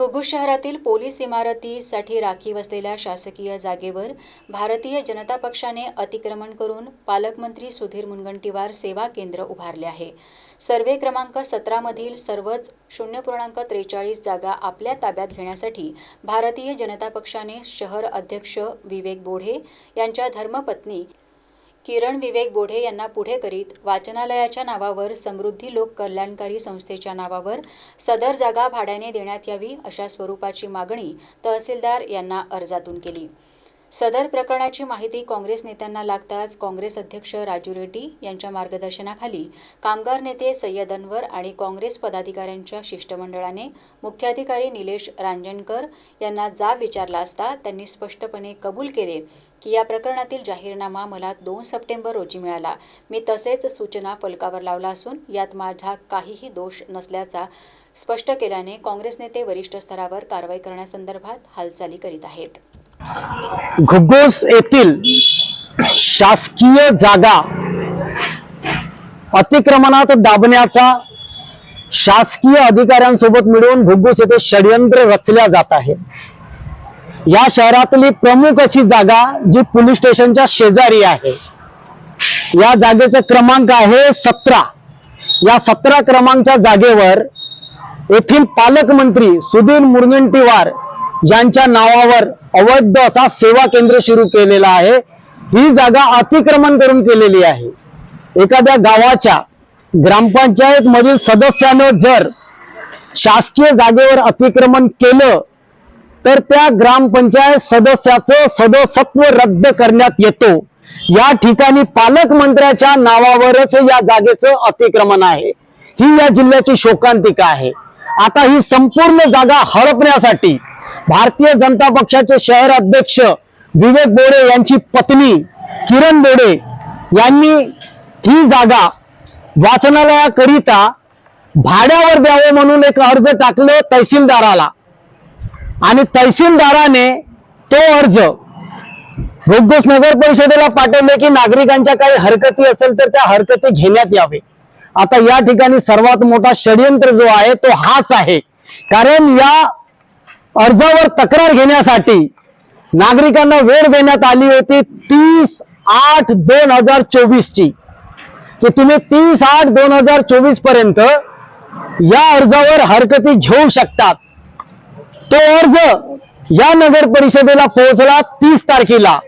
घुग्गू शहरातील पोलीस इमारतीसाठी राखीव असलेल्या शासकीय जागेवर भारतीय जनता पक्षाने अतिक्रमण करून पालकमंत्री सुधीर मुनगंटीवार सेवा केंद्र उभारले आहे. सर्वे क्रमांक सतरामधील सर्वच शून्य पूर्णांक त्रेचाळीस जागा आपल्या ताब्यात घेण्यासाठी भारतीय जनता पक्षाने शहर अध्यक्ष विवेक बोढे यांच्या धर्मपत्नी किरण विवेक बोढे यांना पुढे करीत वाचनालयाच्या नावावर समृद्धी लोक कल्याणकारी संस्थेच्या नावावर सदर जागा भाड्याने देण्यात यावी अशा स्वरूपाची मागणी तहसीलदार यांना अर्जातून केली. सदर प्रकरणाची माहिती काँग्रेस नेत्यांना लागताच काँग्रेस अध्यक्ष राजू रेड्डी यांच्या मार्गदर्शनाखाली कामगार नेते सय्यद अनवर आणि काँग्रेस पदाधिकाऱ्यांच्या शिष्टमंडळाने मुख्याधिकारी निलेश रांजणकर यांना जाब विचारला असता त्यांनी स्पष्टपणे कबूल केले की या प्रकरणातील जाहीरनामा मला दोन सप्टेंबर रोजी मिळाला. मी तसेच सूचना फलकावर लावला असून यात माझा काहीही दोष नसल्याचा स्पष्ट केल्याने काँग्रेस नेते वरिष्ठ स्तरावर कारवाई करण्यासंदर्भात हालचाली करीत आहेत. घुग्गोस येथील शासकीय जागा अतिक्रमणात दाबण्याचा शासकीय अधिकाऱ्यांसोबत मिळून घुग्गुस येथे षडयंत्र रचल्या जात आहे. या शहरातली प्रमुख अशी जागा जी पोलीस स्टेशनच्या शेजारी आहे. या जागेचा क्रमांक आहे सतरा. या सतरा क्रमांकच्या जागेवर येथील पालकमंत्री सुधीर मुनगंटीवार ज्यांच्या नावावर अवैध असा सेवा केंद्र सुरू केलेला आहे ही जागा अतिक्रमण करून केलेली आहे. एखाद्या गावाच्या ग्रामपंचायत मधील सदस्यानं जर शासकीय जागेवर अतिक्रमण केलं तर त्या ग्रामपंचायत सदस्याचं सदस्यत्व रद्द करण्यात येतो. या ठिकाणी पालकमंत्र्याच्या नावावरच या जागेचं अतिक्रमण आहे. ही या जिल्ह्याची शोकांतिका आहे. आता ही संपूर्ण जागा हडपण्यासाठी भारतीय जनता पक्षाचे शहर अध्यक्ष विवेक बोडे यांची पत्नी किरण बोडे यांनी ही जागा वाचनालयाकरिता भाड्यावर द्यावं म्हणून एक अर्ज टाकलं तहसीलदाराला. आणि तहसीलदाराने तो अर्ज घुग्गुस नगर परिषदेला पाठवले की नागरिकांच्या काही हरकती असेल तर त्या हरकती घेण्यात यावे. आता या ठिकाणी सर्वात मोठा षडयंत्र जो आहे तो हाच आहे. कारण या अर्जावर तक्रार घेण्यासाठी नागरिकांना वेळ देण्यात आली होती तीस आठ दोन हजार चोवीस ची की तुम्ही तीस आठ दोन हजार चोवीसपर्यंत या अर्जावर हरकती घेऊ शकतात. तो अर्ज या नगर परिषदेला पोहोचला तीस तारखेला.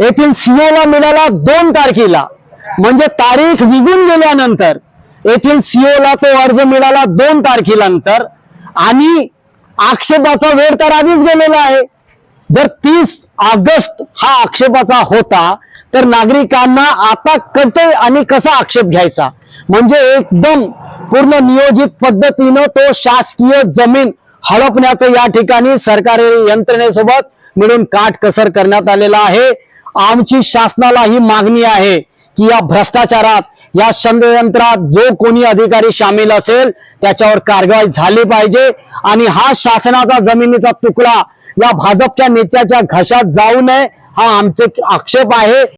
येथील सीओ ला मिळाला दोन तारखेला. म्हणजे तारीख निघून गेल्यानंतर येथील सीओ ला तो अर्ज मिळाला दोन तारखेनंतर. आणि आक्षेपाचा वेळ तर आधीच गेलेला आहे. जर तीस ऑगस्ट हा आक्षेपाचा होता तर नागरिकांना आता कळतंय आणि कसा आक्षेप घ्यायचा? म्हणजे एकदम पूर्ण नियोजित पद्धतीनं तो शासकीय जमीन हडपण्याचं या ठिकाणी सरकारी यंत्रणेसोबत मिळून काटकसर करण्यात आलेला आहे. आमची शासनाला ही मागणी आहे. की या भ्रष्टाचारात या षडयंत्रात जो कोणी अधिकारी सामील असेल त्याच्यावर कारवाई झाली पाहिजे. आणि हा शासनाचा जमिनीचा तुकडा या भाजपच्या नेत्याच्या घशात जाऊ नये हा आमचे आक्षेप आहे.